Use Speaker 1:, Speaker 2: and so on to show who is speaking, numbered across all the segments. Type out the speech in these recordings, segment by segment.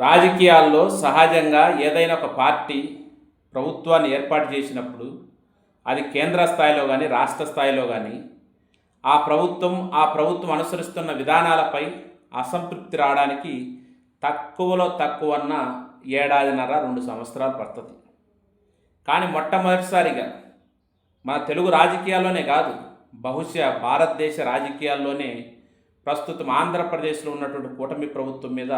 Speaker 1: రాజకీయాల్లో సహజంగా ఏదైనా ఒక పార్టీ ప్రభుత్వాన్ని ఏర్పాటు చేసినప్పుడు అది కేంద్ర స్థాయిలో కానీ రాష్ట్ర స్థాయిలో కానీ ఆ ప్రభుత్వం ఆ ప్రభుత్వం అనుసరిస్తున్న విధానాలపై అసంతృప్తి రావడానికి తక్కువలో తక్కువన్న ఏడాదిన్నర రెండు సంవత్సరాలు పడుతుంది. కానీ మొట్టమొదటిసారిగా మన తెలుగు రాజకీయాల్లోనే కాదు బహుశా భారతదేశ రాజకీయాల్లోనే ప్రస్తుతం ఆంధ్రప్రదేశ్లో ఉన్నటువంటి కూటమి ప్రభుత్వం మీద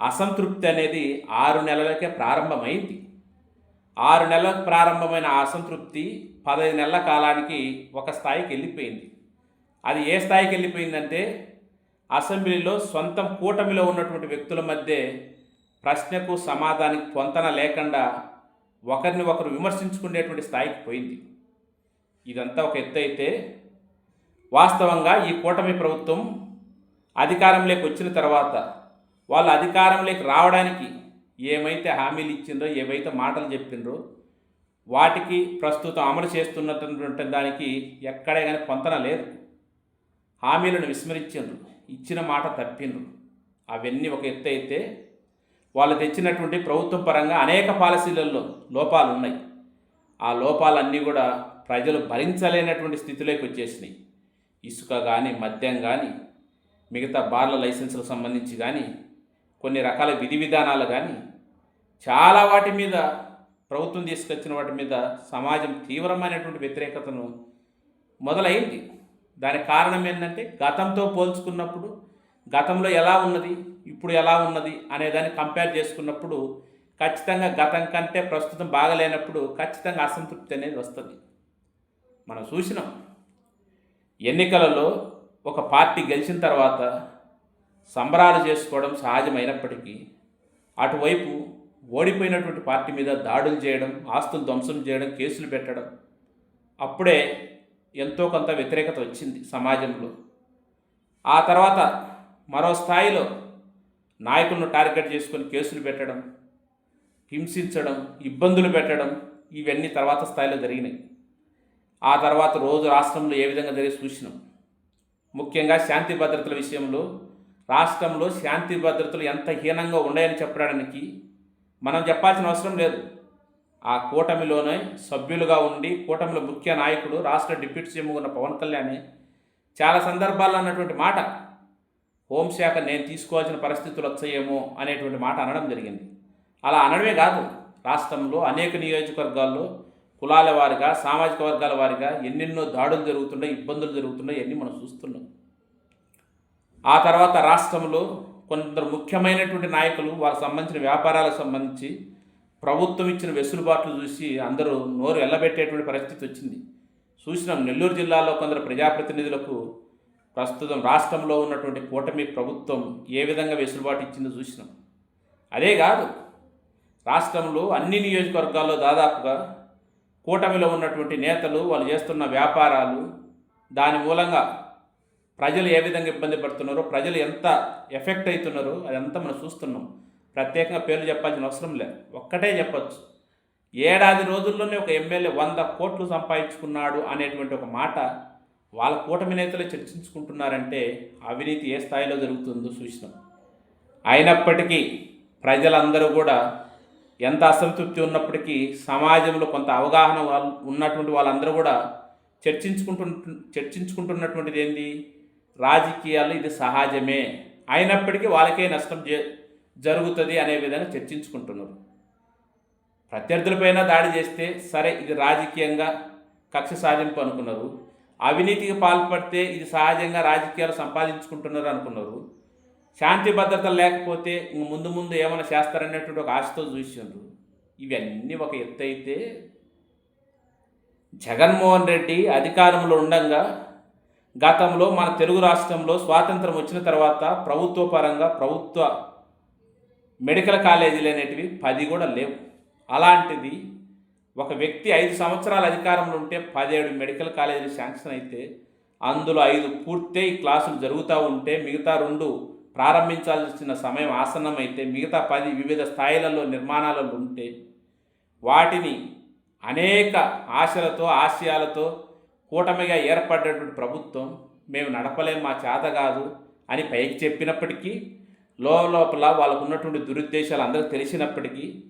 Speaker 1: అసంతృప్తి అనేది ఆరు నెలలకే ప్రారంభమైంది. ఆరు నెలలకు ప్రారంభమైన అసంతృప్తి పదహైదు నెలల కాలానికి ఒక స్థాయికి వెళ్ళిపోయింది. అది ఏ స్థాయికి వెళ్ళిపోయిందంటే అసెంబ్లీలో సొంతం కూటమిలో ఉన్నటువంటి వ్యక్తుల మధ్య ప్రశ్నకు సమాధానికి పొంతన లేకుండా ఒకరిని ఒకరు విమర్శించుకునేటువంటి స్థాయికి పోయింది. ఇదంతా ఒక ఎత్తు అయితే వాస్తవంగా ఈ కూటమి ప్రభుత్వం అధికారంలోకి వచ్చిన తర్వాత వాళ్ళు అధికారంలోకి రావడానికి ఏమైతే హామీలు ఇచ్చిండ్రో ఏవైతే మాటలు చెప్పిండ్రో వాటికి ప్రస్తుతం అమలు చేస్తున్నటువంటి దానికి ఎక్కడే కానీ పొంతన లేదు. హామీలను విస్మరించిండ్రు ఇచ్చిన మాట తప్పిండ్రు. అవన్నీ ఒక ఎత్తు అయితే వాళ్ళు తెచ్చినటువంటి ప్రభుత్వం పరంగా అనేక పాలసీలలో లోపాలు ఉన్నాయి. ఆ లోపాలన్నీ కూడా ప్రజలు భరించలేనటువంటి స్థితిలోకి వచ్చేసినాయి. ఇసుక కానీ మద్యం కానీ మిగతా బార్ల లైసెన్సులకు సంబంధించి కానీ కొన్ని రకాల విధి విధానాలు కానీ చాలా వాటి మీద ప్రభుత్వం తీసుకొచ్చిన వాటి మీద సమాజం తీవ్రమైనటువంటి వ్యతిరేకతను మొదలైంది. దానికి కారణం ఏంటంటే గతంతో పోల్చుకున్నప్పుడు గతంలో ఎలా ఉన్నది ఇప్పుడు ఎలా ఉన్నది అనేదాన్ని కంపేర్ చేసుకున్నప్పుడు ఖచ్చితంగా గతం కంటే ప్రస్తుతం బాగలేనప్పుడు ఖచ్చితంగా అసంతృప్తి అనేది వస్తుంది. మనం చూసినాం. ఎన్నికలలో ఒక పార్టీ గెలిచిన తర్వాత సంబరాలు చేసుకోవడం సహజమైనప్పటికీ అటువైపు ఓడిపోయినటువంటి పార్టీ మీద దాడులు చేయడం ఆస్తులు ధ్వంసం చేయడం కేసులు పెట్టడం అప్పుడే ఎంతో కొంత వ్యతిరేకత వచ్చింది సమాజంలో. ఆ తర్వాత మరో స్థాయిలో నాయకులను టార్గెట్ చేసుకొని కేసులు పెట్టడం హింసించడం ఇబ్బందులు పెట్టడం ఇవన్నీ తర్వాత స్థాయిలో జరిగినాయి. ఆ తర్వాత రోజు రాష్ట్రంలో ఏ విధంగా జరిగి చూసినాం? ముఖ్యంగా శాంతి భద్రతల విషయంలో రాష్ట్రంలో శాంతి భద్రతలు ఎంత హీనంగా ఉన్నాయని చెప్పడానికి మనం చెప్పాల్సిన అవసరం లేదు. ఆ కూటమిలోనే సభ్యులుగా ఉండి కూటమిలో ముఖ్య నాయకుడు రాష్ట్ర డిప్యూటీ సీఎం ఉన్న పవన్ కళ్యాణ్ చాలా సందర్భాల్లో అన్నటువంటి మాట హోంశాఖ నేను తీసుకోవాల్సిన పరిస్థితులు వచ్చాయేమో అనేటువంటి మాట అనడం జరిగింది. అలా అనడమే కాదు రాష్ట్రంలో అనేక నియోజకవర్గాల్లో కులాల వారిగా సామాజిక వర్గాల వారిగా ఎన్నెన్నో దాడులు జరుగుతున్నాయి ఇబ్బందులు జరుగుతున్నాయి అన్నీ మనం చూస్తున్నాం. ఆ తర్వాత రాష్ట్రంలో కొందరు ముఖ్యమైనటువంటి నాయకులు వారికి సంబంధించిన వ్యాపారాలకు సంబంధించి ప్రభుత్వం ఇచ్చిన వెసులుబాట్లు చూసి అందరూ నోరు ఎల్లబెట్టేటువంటి పరిస్థితి వచ్చింది. చూసినాం నెల్లూరు జిల్లాలో కొందరు ప్రజాప్రతినిధులకు ప్రస్తుతం రాష్ట్రంలో ఉన్నటువంటి కూటమి ప్రభుత్వం ఏ విధంగా వెసులుబాటు ఇచ్చిందో చూసినాం. అదే కాదు రాష్ట్రంలో అన్ని నియోజకవర్గాల్లో దాదాపుగా కూటమిలో ఉన్నటువంటి నేతలు వాళ్ళు చేస్తున్న వ్యాపారాలు దాని మూలంగా ప్రజలు ఏ విధంగా ఇబ్బంది పడుతున్నారో ప్రజలు ఎంత ఎఫెక్ట్ అవుతున్నారో అదంతా మనం చూస్తున్నాం. ప్రత్యేకంగా పేర్లు చెప్పాల్సిన అవసరం లేదు. ఒక్కటే చెప్పచ్చు. ఏడాది రోజుల్లోనే ఒక ఎమ్మెల్యే వంద కోట్లు సంపాదించుకున్నాడు అనేటువంటి ఒక మాట వాళ్ళ కూటమి నేతలే చర్చించుకుంటున్నారంటే అవినీతి ఏ స్థాయిలో జరుగుతుందో చూసినాం. అయినప్పటికీ ప్రజలందరూ కూడా ఎంత అసంతృప్తి ఉన్నప్పటికీ సమాజంలో కొంత అవగాహన వాళ్ళు ఉన్నటువంటి వాళ్ళందరూ కూడా చర్చించుకుంటు చర్చించుకుంటున్నటువంటిది ఏంది? రాజకీయాల్లో ఇది సహజమే అయినప్పటికీ వాళ్ళకే నష్టం జ జరుగుతుంది అనే విధంగా చర్చించుకుంటున్నారు. ప్రత్యర్థులపైన దాడి చేస్తే సరే ఇది రాజకీయంగా కక్ష సాధింపు అనుకున్నారు. అవినీతికి పాల్పడితే ఇది సహజంగా రాజకీయాలు సంపాదించుకుంటున్నారు అనుకున్నారు. శాంతి భద్రత లేకపోతే ముందు ముందు ఏమైనా చేస్తారనేటువంటి ఒక ఆశతో చూసిండ్రు. ఇవన్నీ ఒక ఎత్తు అయితే జగన్మోహన్ రెడ్డి అధికారంలో ఉండగా గతంలో మన తెలుగు రాష్ట్రంలో స్వాతంత్రం వచ్చిన తర్వాత ప్రభుత్వ పరంగా ప్రభుత్వ మెడికల్ కాలేజీలు అనేటివి పది కూడా లేవు. అలాంటిది ఒక వ్యక్తి ఐదు సంవత్సరాల అధికారంలో ఉంటే పదిహేడు మెడికల్ కాలేజీలు శాంక్షన్ అయితే అందులో ఐదు పూర్తయి క్లాసులు జరుగుతూ ఉంటే మిగతా రెండు ప్రారంభించాల్సిన సమయం ఆసన్నమైతే మిగతా పది వివిధ స్థాయిలలో నిర్మాణాలలో ఉంటే వాటిని అనేక ఆశలతో ఆశయాలతో కూటమిగా ఏర్పడ్డటువంటి ప్రభుత్వం మేము నడపలేం మా చేత కాదు అని పైకి చెప్పినప్పటికీ లోపల వాళ్ళకు ఉన్నటువంటి దురుద్దేశాలు అందరికీ తెలిసినప్పటికీ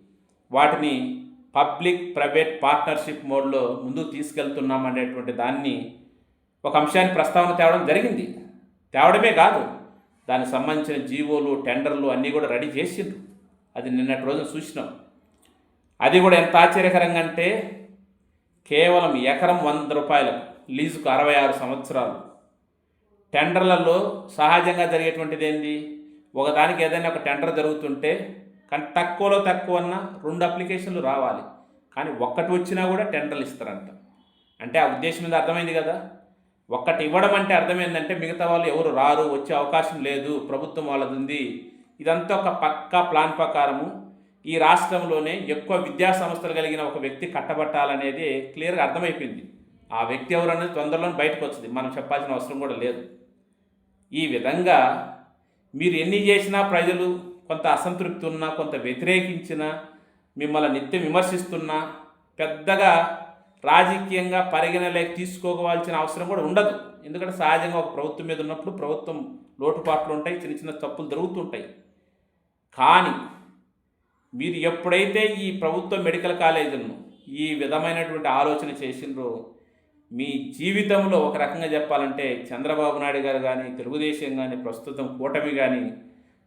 Speaker 1: వాటిని పబ్లిక్ ప్రైవేట్ పార్ట్నర్షిప్ మోడ్లో ముందుకు తీసుకెళ్తున్నాం అనేటువంటి దాన్ని ఒక అంశాన్ని ప్రస్తావన తేవడం జరిగింది. తేవడమే కాదు దానికి సంబంధించిన జీవోలు టెండర్లు అన్నీ కూడా రెడీ చేసిండ్రు. అది నిన్నటి రోజున చూసినాం. అది కూడా ఎంత ఆశ్చర్యకరంగా అంటే కేవలం ఎకరం వంద రూపాయలు లీజుకు అరవై ఆరు సంవత్సరాలు. టెండర్లలో సహజంగా జరిగేటువంటిది ఏంటి ఒకదానికి ఏదైనా ఒక టెండర్ జరుగుతుంటే కానీ తక్కువలో తక్కువ అన్న రెండు అప్లికేషన్లు రావాలి. కానీ ఒక్కటి వచ్చినా కూడా టెండర్లు ఇస్తారంట. అంటే ఆ ఉద్దేశం మీద అర్థమైంది కదా? ఒక్కటి ఇవ్వడం అంటే అర్థమైందంటే మిగతా వాళ్ళు ఎవరు రారు వచ్చే అవకాశం లేదు ప్రభుత్వం వాళ్ళది ఉంది ఇదంతా ఒక పక్కా ప్లాన్ ప్రకారము. ఈ రాష్ట్రంలోనే ఎక్కువ విద్యా సంస్థలు కలిగిన ఒక వ్యక్తి కట్టబట్టాలనేది క్లియర్గా అర్థమైపోయింది. ఆ వ్యక్తి ఎవరు అనేది తొందరలోనే బయటకు వచ్చింది. మనం చెప్పాల్సిన అవసరం కూడా లేదు. ఈ విధంగా మీరు ఎన్ని చేసినా ప్రజలు కొంత అసంతృప్తి ఉన్నా కొంత వ్యతిరేకించినా మిమ్మల్ని నిత్యం విమర్శిస్తున్నా పెద్దగా రాజకీయంగా పరిగణలేక తీసుకోవాల్సిన అవసరం కూడా ఉండదు. ఎందుకంటే సహజంగా ఒక ప్రభుత్వం మీద ఉన్నప్పుడు ప్రభుత్వం లోటుపాట్లు ఉంటాయి చిన్న చిన్న తప్పులు జరుగుతుంటాయి. కానీ మీరు ఎప్పుడైతే ఈ ప్రభుత్వ మెడికల్ కాలేజీలను ఈ విధమైనటువంటి ఆలోచన చేసినరో మీ జీవితంలో ఒక రకంగా చెప్పాలంటే చంద్రబాబు నాయుడు గారు కానీ తెలుగుదేశం కానీ ప్రస్తుతం కూటమి కానీ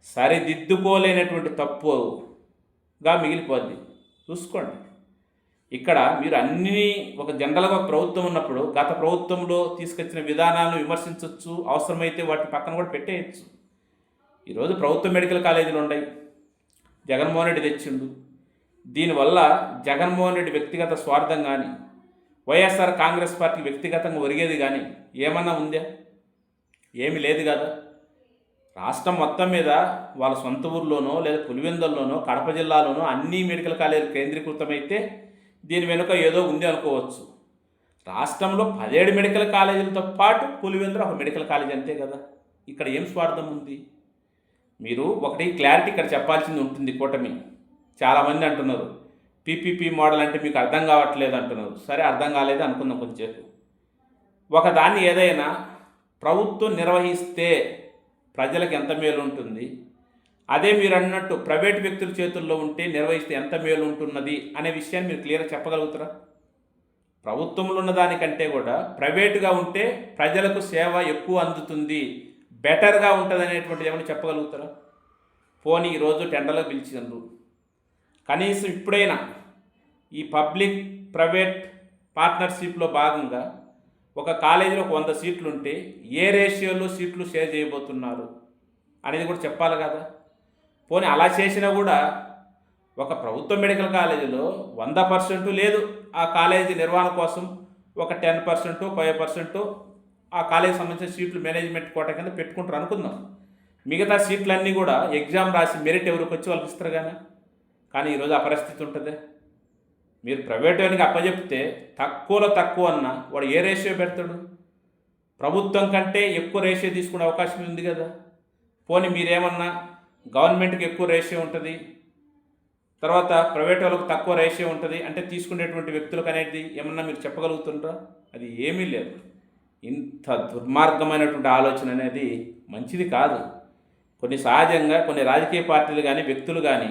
Speaker 1: సరిదిద్దుకోలేనటువంటి తప్పుగా మిగిలిపోద్ది. చూసుకోండి. ఇక్కడ మీరు అన్ని ఒక జనరల్గా ఒక ప్రభుత్వం ఉన్నప్పుడు గత ప్రభుత్వంలో తీసుకొచ్చిన విధానాలను విమర్శించవచ్చు అవసరమైతే వాటి పక్కన కూడా పెట్టేయచ్చు. ఈరోజు ప్రభుత్వ మెడికల్ కాలేజీలు ఉన్నాయి జగన్మోహన్ రెడ్డి తెచ్చిండు. దీనివల్ల జగన్మోహన్ రెడ్డి వ్యక్తిగత స్వార్థం కానీ వైఎస్ఆర్ కాంగ్రెస్ పార్టీ వ్యక్తిగతంగా ఒరిగేది కానీ ఏమన్నా ఉందా? ఏమి లేదు కదా. రాష్ట్రం మొత్తం మీద వాళ్ళ సొంత ఊర్లోనో లేదా పులివెందుల్లోనో కడప జిల్లాలోనో అన్ని మెడికల్ కాలేజీలు కేంద్రీకృతమైతే దీని వెనుక ఏదో ఉంది అనుకోవచ్చు. రాష్ట్రంలో పదిహేడు మెడికల్ కాలేజీలతో పాటు పులివెందులు ఒక మెడికల్ కాలేజ్ అంతే కదా. ఇక్కడ ఏం స్వార్థం ఉంది? మీరు ఒకటి క్లారిటీ ఇక్కడ చెప్పాల్సింది ఉంటుంది కూటమి. చాలామంది అంటున్నారు పీపీపీ మోడల్ అంటే మీకు అర్థం కావట్లేదు అంటున్నారు. సరే అర్థం కాలేదు అనుకుందాం కొంచెంసేపు ఒకదాన్ని ఏదైనా ప్రభుత్వం నిర్వహిస్తే ప్రజలకు ఎంత మేలు ఉంటుంది? అదే మీరు అన్నట్టు ప్రైవేట్ వ్యక్తుల చేతుల్లో ఉంటే నిర్వహిస్తే ఎంత మేలు ఉంటున్నది అనే విషయాన్ని మీరు క్లియర్గా చెప్పగలుగుతారా? ప్రభుత్వంలో ఉన్న దానికంటే కూడా ప్రైవేటుగా ఉంటే ప్రజలకు సేవ ఎక్కువ అందుతుంది. బెటర్గా ఉంటుంది అనేటువంటిది ఏమైనా చెప్పగలుగుతారా? పోనీ ఈరోజు టెండర్లో పిలిచినారు కనీసం ఇప్పుడైనా ఈ పబ్లిక్ ప్రైవేట్ పార్ట్నర్షిప్లో భాగంగా ఒక కాలేజీలో ఒక వంద సీట్లు ఉంటే ఏ రేషియోలో సీట్లు షేర్ చేయబోతున్నారు అనేది కూడా చెప్పాలి కదా. పోనీ అలా చేసినా కూడా ఒక ప్రభుత్వ మెడికల్ కాలేజీలో వంద పర్సెంట్ లేదు ఆ కాలేజీ నిర్వహణ కోసం ఒక టెన్ పర్సెంట్ ఫైవ్ పర్సెంట్ ఆ కాలేజీ సంబంధించిన సీట్లు మేనేజ్మెంట్ కోట కింద పెట్టుకుంటారు అనుకుందాం. మిగతా సీట్లన్నీ కూడా ఎగ్జామ్ రాసి మెరిట్ ఎవరికి వచ్చి వాళ్ళకి ఇస్తారు కానీ కానీ ఈరోజు ఆ పరిస్థితి ఉంటుంది? మీరు ప్రైవేట్ వానికి అప్పచెప్తే తక్కువలో తక్కువ అన్న వాడు ఏ రేషియో పెడతాడు? ప్రభుత్వం కంటే ఎక్కువ రేషియో తీసుకునే అవకాశం ఉంది కదా. పోనీ మీరేమన్నా గవర్నమెంట్కి ఎక్కువ రేషియో ఉంటుంది తర్వాత ప్రైవేట్ వాళ్ళకి తక్కువ రేషియో ఉంటుంది అంటే తీసుకునేటువంటి వ్యక్తులకు అనేది ఏమన్నా మీరు చెప్పగలుగుతుంటారా అది ఏమీ లేదు. ఇంత దుర్మార్గమైనటువంటి ఆలోచన అనేది మంచిది కాదు. కొన్ని సహజంగా కొన్ని రాజకీయ పార్టీలు కానీ వ్యక్తులు కానీ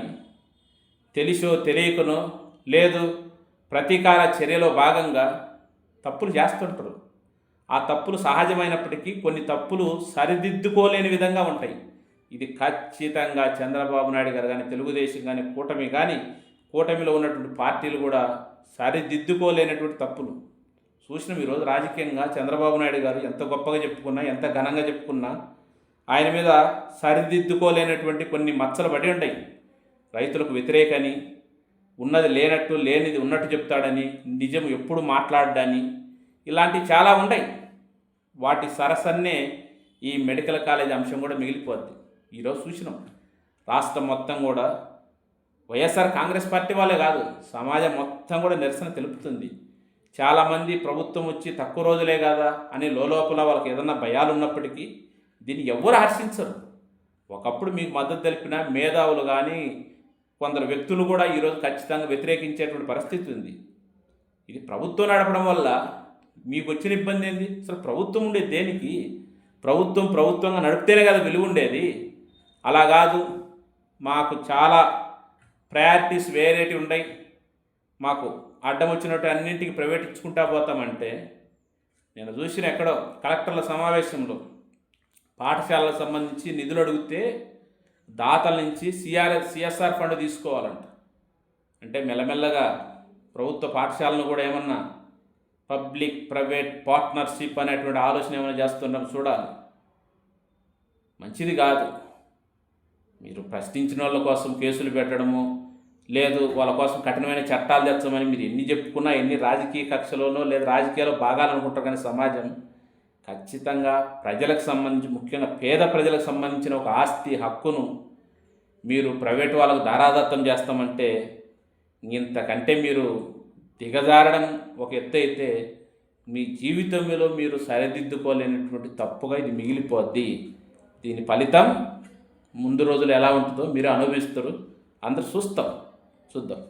Speaker 1: తెలిసో తెలియకనో లేదు ప్రతీకార చర్యలో భాగంగా తప్పులు చేస్తుంటారు. ఆ తప్పులు సహజమైనప్పటికీ కొన్ని తప్పులు సరిదిద్దుకోలేని విధంగా ఉంటాయి. ఇది ఖచ్చితంగా చంద్రబాబు నాయుడు గారు కానీ తెలుగుదేశం కానీ కూటమి కానీ కూటమిలో ఉన్నటువంటి పార్టీలు కూడా సరిదిద్దుకోలేనటువంటి తప్పులు. చూసినాం ఈరోజు రాజకీయంగా చంద్రబాబు నాయుడు గారు ఎంత గొప్పగా చెప్పుకున్నా ఎంత ఘనంగా చెప్పుకున్నా ఆయన మీద సరిదిద్దుకోలేనటువంటి కొన్ని మచ్చలు పడి ఉంటాయి. రైతులకు వ్యతిరేకని ఉన్నది లేనట్టు లేనిది ఉన్నట్టు చెప్తాడని నిజం ఎప్పుడు మాట్లాడడాని ఇలాంటివి చాలా ఉన్నాయి వాటి సరసన్నే ఈ మెడికల్ కాలేజ్ అంశం కూడా మిగిలిపోద్ది. ఈరోజు చూసినాం. రాష్ట్రం మొత్తం కూడా వైఎస్ఆర్ కాంగ్రెస్ పార్టీ వాళ్ళే కాదు సమాజం మొత్తం కూడా నిరసన తెలుపుతుంది. చాలామంది ప్రభుత్వం వచ్చి తక్కువ రోజులే కదా అని లోపల వాళ్ళకి ఏదన్నా భయాలు ఉన్నప్పటికీ దీన్ని ఎవరు హర్షించరు. ఒకప్పుడు మీకు మద్దతు తెలిపిన మేధావులు కానీ కొందరు వ్యక్తులు కూడా ఈరోజు ఖచ్చితంగా వ్యతిరేకించేటువంటి పరిస్థితి ఉంది. ఇది ప్రభుత్వం నడపడం వల్ల మీకు వచ్చిన ఇబ్బంది ఏంది? అసలు ప్రభుత్వం ఉండేది దేనికి? ప్రభుత్వం ప్రభుత్వంగా నడిపితేనే కదా విలువ ఉండేది. అలా కాదు మాకు చాలా ప్రయారిటీస్ వేరేటి ఉన్నాయి మాకు అడ్డం వచ్చినట్టు అన్నింటికి ప్రైవేట్ ఇచ్చుకుంటా పోతామంటే నేను చూసిన ఎక్కడో కలెక్టర్ల సమావేశంలో పాఠశాలకు సంబంధించి నిధులు అడిగితే దాతల నుంచి సిఆర్ సిఎస్ఆర్ ఫండ్ తీసుకోవాలంట. అంటే మెల్లమెల్లగా ప్రభుత్వ పాఠశాలను కూడా ఏమన్నా పబ్లిక్ ప్రైవేట్ పార్ట్నర్షిప్ అనేటువంటి ఆలోచన ఏమైనా చేస్తున్నాం చూడాలి. మంచిది కాదు. మీరు ప్రశ్నించిన వాళ్ళ కోసం కేసులు పెట్టడము లేదు వాళ్ళ కోసం కఠినమైన చట్టాలు తెచ్చమని మీరు ఎన్ని చెప్పుకున్నా ఎన్ని రాజకీయ కక్షలోనో లేదా రాజకీయాల్లో భాగాలనుకుంటారు కానీ సమాజం ఖచ్చితంగా ప్రజలకు సంబంధించి ముఖ్యంగా పేద ప్రజలకు సంబంధించిన ఒక ఆస్తి హక్కును మీరు ప్రైవేట్ వాళ్ళకు దారాదత్తం చేస్తామంటే ఇంతకంటే మీరు దిగజారడం ఒక ఎత్తు అయితే మీ జీవితంలో మీరు సరిదిద్దుకోలేనటువంటి తప్పుగా ఇది మిగిలిపోద్ది. దీని ఫలితం ముందు రోజులు ఎలా ఉంటుందో మీరు అనుభవిస్తారు. అందరు చూస్తాం. చూద్దాం.